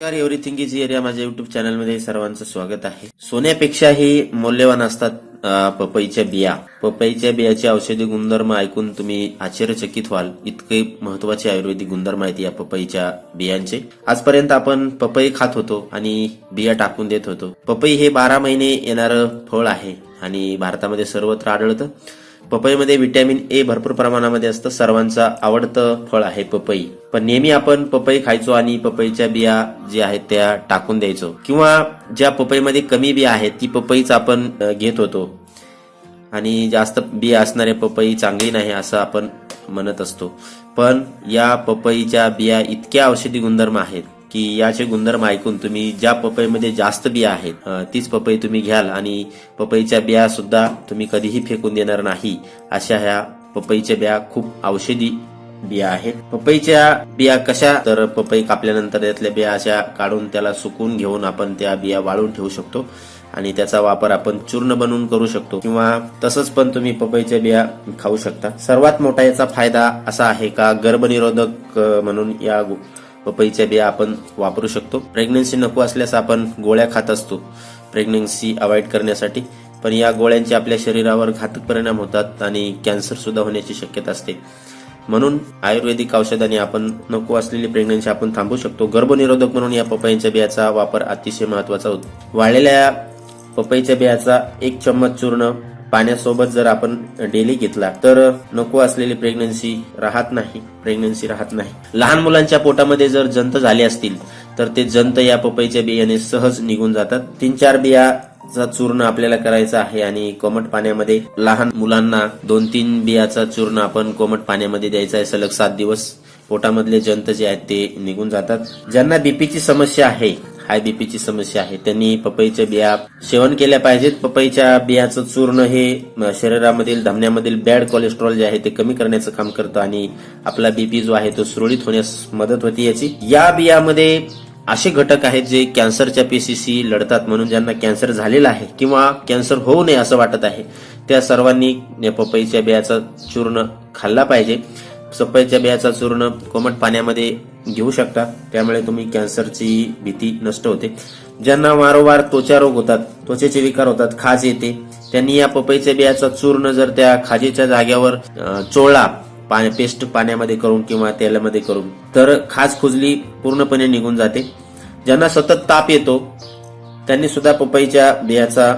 नमस्कार everything is area माझ्या YouTube चॅनलमध्ये सर्वांचं स्वागत आहे. सोन्यापेक्षाही मौल्यवान असतात पपईच्या बिया. पपईच्या बियाचे औषधी गुणधर्म ऐकून तुम्ही आश्चर्यचकित व्हाल. इतके महत्त्वाचे आयुर्वेदिक गुणधर्म आहेत या पपईच्या बियांचे. आजपर्यंत आपण पपई खात होतो आणि बिया टाकून देत होतो. पपई हे बारा महिने येणारं फळ आहे आणि भारतामध्ये सर्वत्र आढळतं. पपईमध्ये व्हिटॅमिन ए भरपूर प्रमाणामध्ये असतं. सर्वांचं आवडतं फळ आहे पपई. पण नेहमी आपण पपई खायचो आणि पपईच्या बिया ज्या आहेत त्या टाकून द्यायचो. किंवा ज्या पपईमध्ये कमी बिया आहेत ती पपईच आपण घेत होतो. आणि जास्त बिया असणारे पपई चांगली नाही असं आपण म्हणत असतो. पण या पपईच्या बिया इतक्या औषधी गुणधर्म आहेत. की याचे गुणधर्म ऐकून तुम्ही ज्या पपईमध्ये जास्त बिया आहेत तीच पपई तुम्ही घ्याल आणि पपईच्या बिया सुद्धा तुम्ही कधीही फेकून देणार नाही. अशा ह्या पपईच्या बिया खूप औषधी बिया आहेत. पपईच्या बिया कशा तर पपई कापल्यानंतर त्यातल्या बिया अशा काढून त्याला सुकून घेऊन आपण त्या बिया वाळून ठेवू शकतो आणि त्याचा वापर आपण चूर्ण बनवून करू शकतो किंवा तसंच पण तुम्ही पपईच्या बिया खाऊ शकता. सर्वात मोठा याचा फायदा असा आहे का? गर्भनिरोधक म्हणून या पपईच्या बिया आपण वापरू शकतो. प्रेग्नन्सी नको असल्यास आपण गोळ्या खात असतो. प्रेग्नन्सी अवॉइड करण्यासाठी. पण या गोळ्यांचे आपल्या शरीरावर घातक परिणाम होतात आणि कॅन्सर सुद्धा होण्याची शक्यता असते. म्हणून आयुर्वेदिक औषधाने आपण नको असलेली प्रेग्नन्सी आपण थांबू शकतो. गर्भनिरोधक म्हणून या पपईच्या बियाचा वापर अतिशय महत्त्वाचा होतो. वाळलेल्या पपईच्या बियाचा एक चम्मच चूर्ण पाण्यासोबत जर आपण डेली घेतला तर नको असलेली प्रेग्नन्सी राहत नाही प्रेग्नन्सी राहत नाही. लहान मुलांच्या पोटामध्ये जर जंत झाले असतील तर ते जंत या पपईच्या बियाने सहज निघून जातात. तीन चार बियाचा चूर्ण आपल्याला करायचं आहे आणि कोमट पाण्यामध्ये लहान मुलांना दोन तीन बियाचा चूर्ण आपण कोमट पाण्यामध्ये द्यायचा आहे. सलग सात दिवस पोटामधले जंत जे आहेत ते निघून जातात. ज्यांना बीपीची समस्या आहे हाय बीपीची समस्या आहे. त्यांनी पपईच्या बिया सेवन केल्या पाहिजेत. पपईच्या बियाचं चूर्ण हे शरीरामधील धमन्यामधील बॅड कोलेस्ट्रॉल जे आहे ते कमी करण्याचं काम करतं आणि आपला बीपी जो आहे तो सुरळीत होण्यास मदत होते याची. या बियामध्ये असे घटक आहेत जे कॅन्सरच्या पेशीशी लढतात म्हणून ज्यांना कॅन्सर झालेला आहे किंवा कॅन्सर होऊ नये असं वाटत आहे त्या सर्वांनी पपईच्या बियाचा चूर्ण खाल्ला पाहिजे. पपईच्या बियाचा चूर्ण कोमट पाण्यामध्ये घेऊ शकता. त्यामुळे तुम्ही कॅन्सरची भीती नष्ट होते. ज्यांना वारंवार त्वचा रोग होतात त्वचेचे विकार होतात खाज येते. त्यांनी या पपईच्या बियाचा चूर्ण जर त्या खाजेच्या जाग्यावर चोळा चोळला पाण्या पेस्ट पाण्यामध्ये करून किंवा तेलामध्ये करून तर खाज खुजली पूर्णपणे निघून जाते. ज्यांना सतत ताप येतो त्यांनी सुद्धा पपईच्या बियाचा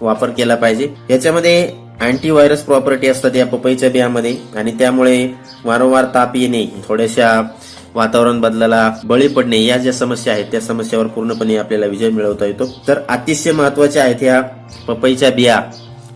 वापर केला पाहिजे. याच्यामध्ये अँटीव्हायरस प्रॉपर्टी असतात या पपईच्या बियामध्ये. आणि त्यामुळे वारंवार ताप येणे थोड्याशा वातावरण बदलाला बळी पडणे या ज्या समस्या आहेत त्या समस्यावर पूर्णपणे आपल्याला विजय मिळवता येतो. तर अतिशय महत्त्वाच्या आहेत ह्या पपईच्या बिया.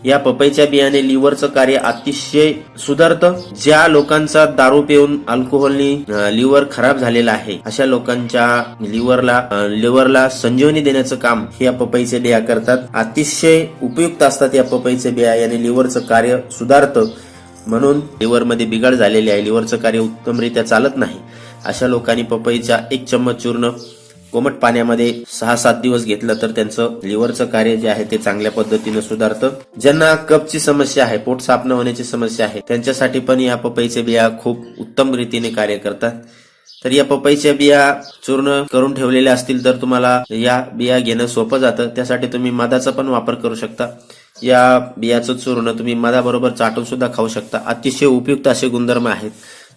या पपईच्या बियाने लिव्हरचं कार्य अतिशय सुधारतं. ज्या लोकांचा दारू पिऊन अल्कोहोलनी लिव्हर खराब झालेला आहे अशा लोकांच्या लिव्हरला लिव्हरला संजीवनी देण्याचं काम हे या पपईचे बिया करतात. अतिशय उपयुक्त असतात या पपईचे बिया याने लिव्हरचं कार्य सुधारतं. म्हणून लिव्हरमध्ये बिघाड झालेली आहे. लिव्हरचं कार्य उत्तमरित्या चालत नाही. अशा लोकांनी पपईच्या एक चम्मच चूर्ण कोमट पाण्यामध्ये सहा सात दिवस घेतलं तर त्यांचं लिव्हरचं कार्य जे आहे ते चांगल्या पद्धतीनं सुधारतं. ज्यांना कपची समस्या आहे पोट साफ न होण्याची समस्या आहे त्यांच्यासाठी पण या पपईच्या बिया खूप उत्तम रीतीने कार्य करतात. तर या पपईच्या बिया चूर्ण करून ठेवलेल्या असतील तर तुम्हाला या बिया घेणं सोपं जातं. त्यासाठी तुम्ही मधाचा पण वापर करू शकता. या बियाचं चूर्ण तुम्ही मधाबरोबर चाटून सुद्धा खाऊ शकता. अतिशय उपयुक्त असे गुणधर्म आहेत.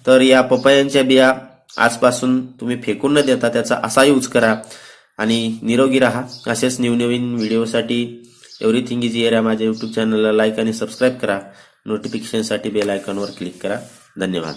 तर या पपयांच्या बिया आजपासून तुम्ही फेकून न देता त्याचा असा यूज करा आणि निरोगी राहा. असेच नवनवीन व्हिडिओसाठी एव्हरीथिंग इज एरिया माझ्या यूट्यूब चॅनलला लाईक आणि सबस्क्राईब करा. नोटिफिकेशनसाठी बेल आयकॉनवर क्लिक करा. धन्यवाद.